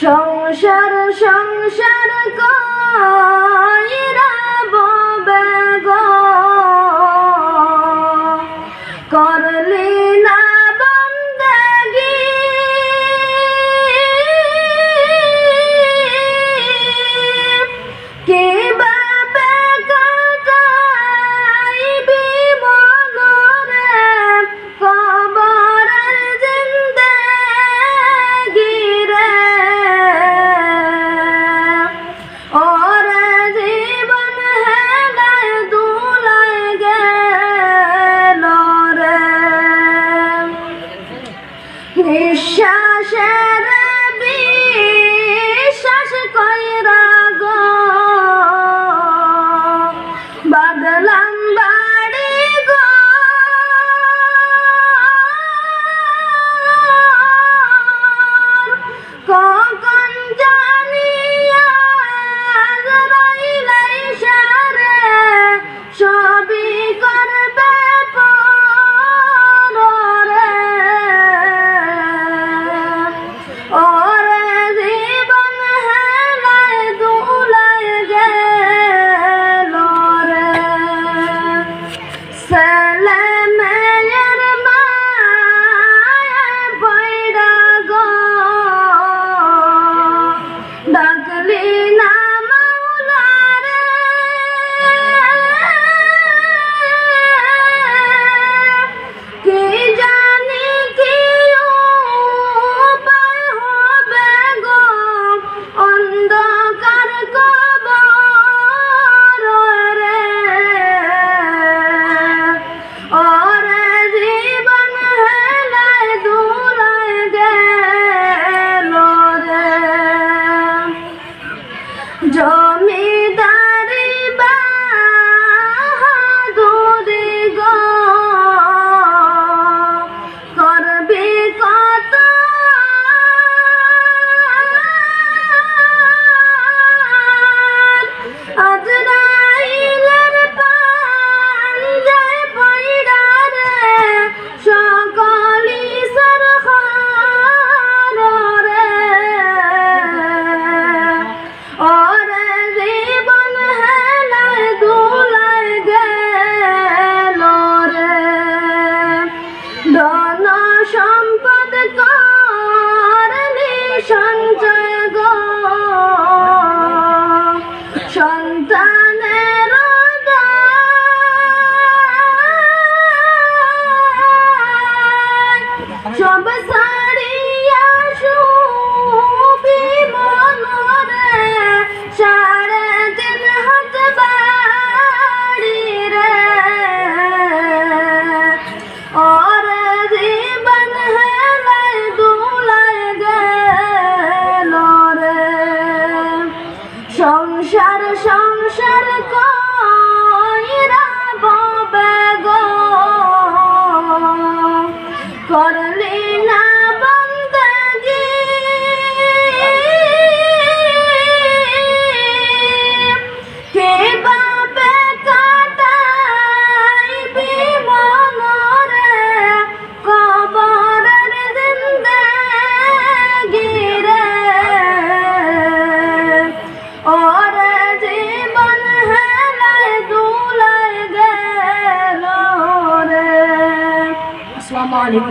সংসার সংসার নিঃশ্বাসের বিশ্বাস কইরা গো। বাদলাম 这准备上。然